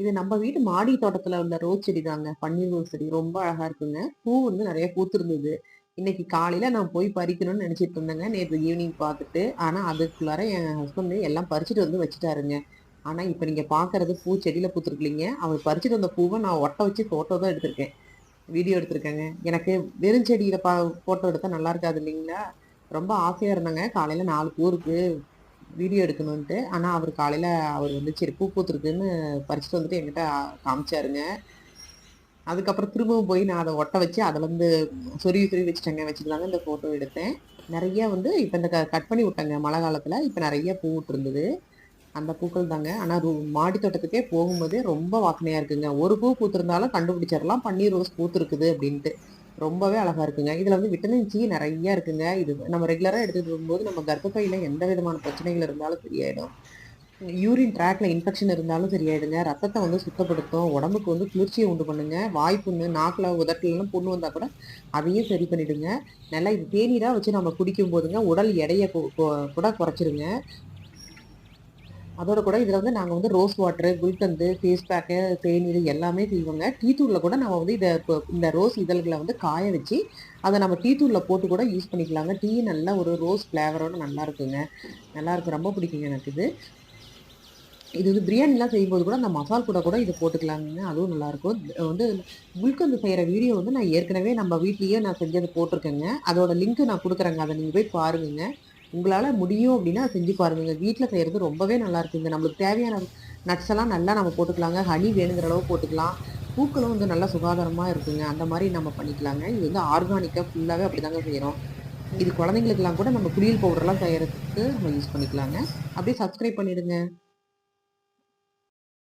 இது நம்ம வீட்டு மாடி தோட்டத்துல உள்ள ரோஸ் செடி தாங்க. பன்னீர் ரோஸ் செடி. ரொம்ப அழகா இருக்குங்க. பூ வந்து நிறைய பூத்திருந்தது. இன்னைக்கு காலையில நான் போய் பறிக்கணும்னு நினைச்சிட்டு இருந்தேங்க. நேற்று ஈவினிங் பார்த்துட்டு. ஆனா அதுக்குள்ளார என் ஹஸ்பண்ட் எல்லாம் பறிச்சுட்டு வந்து வச்சுட்டாருங்க. ஆனா இப்ப நீங்க பாக்குறது பூ செடியில பூத்துருக்கீங்க அவர் பறிச்சுட்டு வந்த பூவை நான் ஒட்ட வச்சு ஃபோட்டோ தான் எடுத்திருக்கேன். வீடியோ எடுத்திருக்கேங்க. எனக்கு வெறும் செடியில பா ஃபோட்டோ எடுத்தா நல்லா இருக்காது இல்லைங்களா? ரொம்ப ஆசையா இருந்தேங்க. காலையில நாலு பூ இருக்கு. வீடியோ எடுக்கணுன்ட்டு. ஆனால் அவர் காலையில் அவர் வந்து சரி பூ பூத்துருக்குன்னு பறிச்சுட்டு வந்துட்டு என்கிட்ட காமிச்சாருங்க. அதுக்கப்புறம் திரும்பவும் போய் நான் அதை ஒட்ட வச்சு அதுலருந்து சொருவி சொருவி வச்சுட்டேங்க. வச்சுட்டு இந்த ஃபோட்டோ எடுத்தேன். நிறைய வந்து இப்போ இந்த க கட் பண்ணி விட்டேங்க மழை காலத்தில் இப்போ நிறைய பூ விட்டுருந்தது. அந்த பூக்கள் தாங்க. ஆனால் ரூ மாடி தோட்டத்துக்கே போகும்போதே ரொம்ப வாசனையாக இருக்குங்க. ஒரு பூ பூத்திருந்தாலும் கண்டுபிடிச்சிடலாம் பன்னீர் ரோஸ் பூத்துருக்குது அப்படின்ட்டு ரொம்பவே அழகா இருக்குங்க. இதுல வந்து விட்டமின் சி நிறையா இருக்குங்க. இது நம்ம ரெகுலரா எடுத்துட்டு வரும்போது நம்ம கர்ப்பப்பையில எந்த விதமான பிரச்சனைகள் இருந்தாலும் சரியாயிடும். யூரின் ட்ராக்ல இன்ஃபெக்ஷன் இருந்தாலும் சரியாயிடுங்க. ரத்தத்தை வந்து சுத்தப்படுத்தும். உடம்புக்கு வந்து குளிர்ச்சியை உண்டு பண்ணுங்க. வாய்ப்புண்ணு நாக்கில் உதட்டலாம் புண்ணு வந்தா கூட அதையும் சரி பண்ணிடுங்க. நல்லா இது தேநீராக வச்சு நம்ம குடிக்கும் போதுங்க உடல் எடையை கொ கொ கூட குறைச்சிருங்க. அதோட கூட இதில் வந்து நாங்கள் வந்து rose water, gulkand, face pack, தேநீர் எல்லாமே செய்வோங்க. டீ கூட நம்ம வந்து இதை இந்த ரோஸ் இதழ்களை வந்து காய வச்சு, அதை நம்ம டீ தூள்ல போட்டு கூட யூஸ் பண்ணிக்கலாங்க. டீ நல்லா ஒரு ரோஸ் ஃப்ளேவரோட நல்லாயிருக்குங்க நல்லாயிருக்கு ரொம்ப பிடிக்குங்க எனக்கு இது. இது வந்து பிரியாணிலாம் செய்யும்போது கூட அந்த மசால் கூட கூட இதை போட்டுக்கலாங்கங்க. அதுவும் நல்லாயிருக்கும் வந்து குல்கந்து செய்கிற வீடியோ வந்து நான் ஏற்கனவே நம்ம வீட்லேயே நான் செஞ்சது போட்டிருக்கேங்க அதோட லிங்க் நான் கொடுக்குறேங்க அதை நீங்கள் போய் பாருங்கங்க. உங்களால் முடியும் அப்படின்னா செஞ்சு பாருங்க வீட்டில் செய்கிறது ரொம்பவே நல்லாருக்குங்க. நம்மளுக்கு தேவையான நட்ஸ் எல்லாம் நல்லா நம்ம போட்டுக்கலாங்க. ஹனி வேணுங்கிற அளவு போட்டுக்கலாம். பூக்களும் வந்து நல்லா சுகாதாரமாக இருக்குங்க. அந்த மாதிரி நம்ம பண்ணிக்கலாங்க. இது வந்து ஆர்கானிக்காக ஃபுல்லாகவே அப்படி தாங்க செய்கிறோம் இது குழந்தைங்களுக்கெல்லாம் கூட நம்ம குளியல் பவுடர்லாம் செய்கிறதுக்கு நம்ம யூஸ் பண்ணிக்கலாங்க. அப்படியே சப்ஸ்கிரைப் பண்ணிவிடுங்க